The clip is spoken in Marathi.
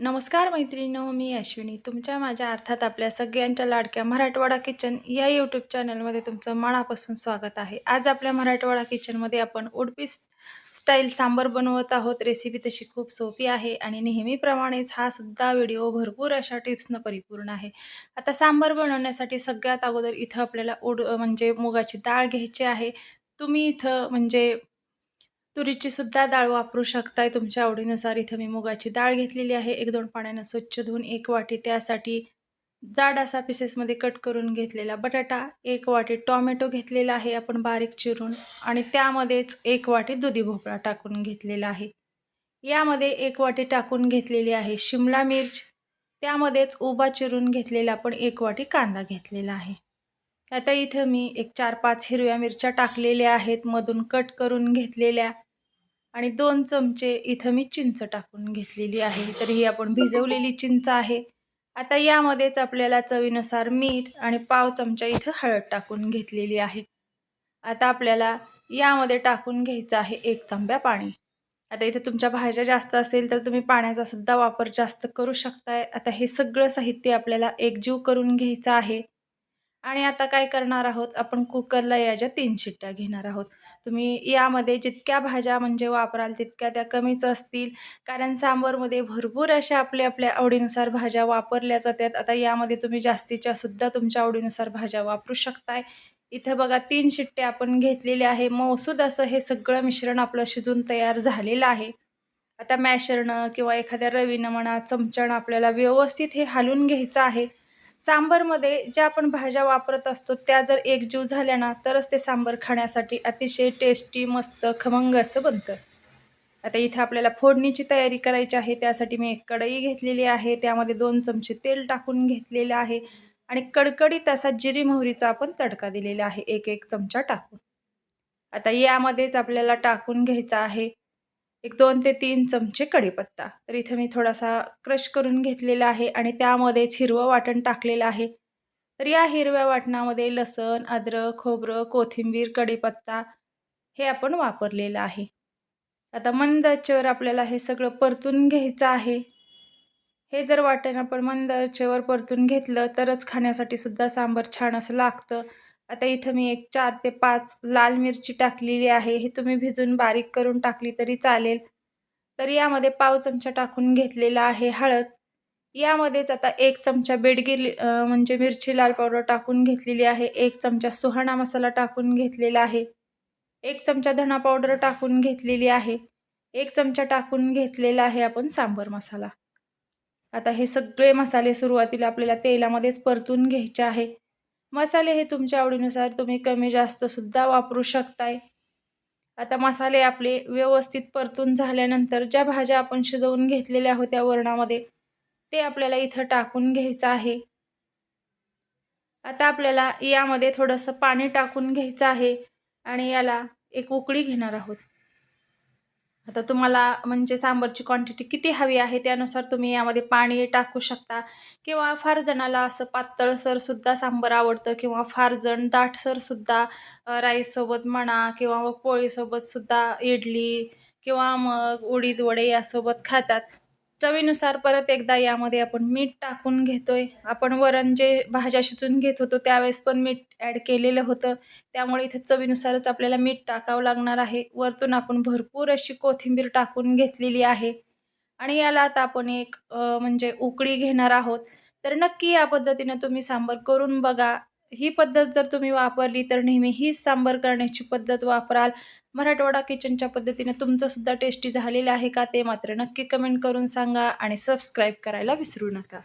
नमस्कार मैत्रिणीनो मी अश्विनी. तुमच्या माझ्या अर्थात आपल्या सगळ्यांच्या लाडक्या मराठवाडा किचन या यूट्यूब चॅनलमध्ये तुमचं मनापासून स्वागत आहे. आज आपल्या मराठवाडा किचनमध्ये आपण उडपी स्टाईल सांबर बनवत आहोत. रेसिपी तशी खूप सोपी आहे आणि नेहमीप्रमाणेच हा सुद्धा व्हिडिओ भरपूर अशा टिप्सनं परिपूर्ण आहे. आता सांबर बनवण्यासाठी सगळ्यात अगोदर इथं आपल्याला उड म्हणजे मुगाची डाळ घ्यायची आहे. तुम्ही इथं म्हणजे तुरीची सुद्धा डाळ वापरू शकताय. तुमच्या आवडीनुसार इथं मी मुगाची डाळ घेतलेली आहे. एक दोन पाण्यानं स्वच्छ धुवून एक वाटी त्यासाठी जाड असा पिसेसमध्ये कट करून घेतलेला बटाटा एक वाटी टॉमॅटो घेतलेला आहे आपण बारीक चिरून आणि त्यामध्येच एक वाटी दुधी भोपळा टाकून घेतलेला आहे. यामध्ये एक वाटी टाकून घेतलेली आहे शिमला मिर्च त्यामध्येच उभा चिरून घेतलेला आपण एक वाटी कांदा घेतलेला आहे. आता इथं मी एक चार पाच हिरव्या मिरच्या टाकलेल्या आहेत. मधून कट करून घेतलेल्या आणि दोन चमचे इथं मी चिंच टाकून घेतलेली आहे. तर ही आपण भिजवलेली चिंच आहे. आता यामध्येच आपल्याला चवीनुसार मीठ आणि पाव चमचा इथं हळद टाकून घेतलेली आहे. आता आपल्याला यामध्ये टाकून घ्यायचं आहे एक तांब्या पाणी. आता इथे तुमच्या भाज्या जास्त असेल तर तुम्ही पाण्याचा सुद्धा वापर जास्त करू शकताय. आता हे सगळं साहित्य आपल्याला एकजीव करून घ्यायचं आहे. आणि आता काय करणार आहोत? आपण कुकरला याच्या तीन शिट्ट्या घेणार आहोत. तुम्ही यामध्ये जितक्या भाज्या म्हणजे वापराल तितक्या त्या कमीच असतील. कारण सांबरमध्ये भरपूर अशा आपल्या आपल्या आवडीनुसार भाज्या वापरल्या जातात. आता यामध्ये तुम्ही जास्तीच्या सुद्धा तुमच्या आवडीनुसार भाज्या वापरू शकताय. इथं बघा तीन शिट्टे आपण घेतलेले आहे. मौसूद असं हे सगळं मिश्रण आपलं शिजून तयार झालेलं आहे. आता मॅशरनं किंवा एखाद्या रवीनं म्हणा चमच्यानं आपल्याला व्यवस्थित हे हालून घ्यायचं आहे. सांबरमध्ये ज्या आपण भाज्या वापरत असतो त्या जर एकजीव झाल्या ना तरच ते सांबर खाण्यासाठी अतिशय टेस्टी मस्त खमंग असं बनतं. आता इथे आपल्याला फोडणीची तयारी करायची आहे त्यासाठी मी एक कढई घेतलेली आहे त्यामध्ये दोन चमचे तेल टाकून घेतलेलं आहे आणि कडकडीत असा जिरी मोहरीचा आपण तडका दिलेला आहे एक एक चमचा टाकून. आता यामध्येच आपल्याला टाकून घ्यायचा आहे एक दोन ते तीन चमचे कढीपत्ता. तर इथं मी थोडासा क्रश करून घेतलेला आहे आणि त्यामध्येच हिरवं वाटण टाकलेलं आहे. तर या हिरव्या वाटणामध्ये लसण अद्रक खोबरं कोथिंबीर कढीपत्ता हे आपण वापरलेलं आहे. आता मंद आचेवर आपल्याला हे सगळं परतून घ्यायचं आहे. हे जर वाटण आपण मंद आचेवर परतून घेतलं तरच खाण्यासाठी सुद्धा सांबर छान असं लागतं. आता इथं मी एक चार ते पाच लाल मिरची टाकलेली आहे. हे तुम्ही भिजून बारीक करून टाकली तरी चालेल. तर यामध्ये पाव चमचा टाकून घेतलेला आहे हळद. यामध्येच आता एक चमचा बेडगी म्हणजे मिरची लाल पावडर टाकून घेतलेली आहे. एक चमचा सुहाणा मसाला टाकून घेतलेला आहे. एक चमचा धणा पावडर टाकून घेतलेली आहे. एक चमचा टाकून घेतलेला आहे आपण सांबर मसाला. आता हे सगळे मसाले सुरुवातीला आपल्याला तेलामध्येच परतून घ्यायचे आहे. मसाले हे तुमच्या आवडीनुसार तुम्ही कमी जास्तसुद्धा वापरू शकताय. आता मसाले आपले व्यवस्थित परतून झाल्यानंतर ज्या भाज्या आपण शिजवून घेतलेल्या होत्या वरणामध्ये ते आपल्याला इथं टाकून घ्यायचं आहे. आता आपल्याला यामध्ये थोडंसं पाणी टाकून घ्यायचं आहे आणि याला एक उकळी घेणार आहोत. आता तुम्हाला म्हणजे सांबरची क्वांटिटी किती हवी आहे त्यानुसार तुम्ही यामध्ये पाणी टाकू शकता. किंवा फार जणाला असं पातळसरसुद्धा सांबर आवडतं किंवा फार जण दाटसरसुद्धा राईससोबत म्हणा किंवा मग पोळीसोबतसुद्धा इडली किंवा मग उडीद वडे यासोबत खातात. चवीनुसार परत एकदा यामध्ये आपण मीठ टाकून घेतोय. आपण वरण जे भाज्या शिजून घेत होतो त्यावेळेस पण मीठ ॲड केलेलं होतं. त्यामुळे इथे चवीनुसारच आपल्याला मीठ टाकावं लागणार आहे. वरतून आपण भरपूर अशी कोथिंबीर टाकून घेतलेली आहे. आणि याला आता आपण एक म्हणजे उकळी घेणार आहोत. तर नक्की या पद्धतीनं तुम्ही सांबर करून बघा. ही पद्धत जर तुम्ही वापरली तर नेहमी हीच सांबर करण्याची पद्धत वापराल. मराठवाडा किचनच्या पद्धतीने तुमचंसुद्धा टेस्टी झालेलं आहे का ते मात्र नक्की कमेंट करून सांगा आणि सबस्क्राईब करायला विसरू नका.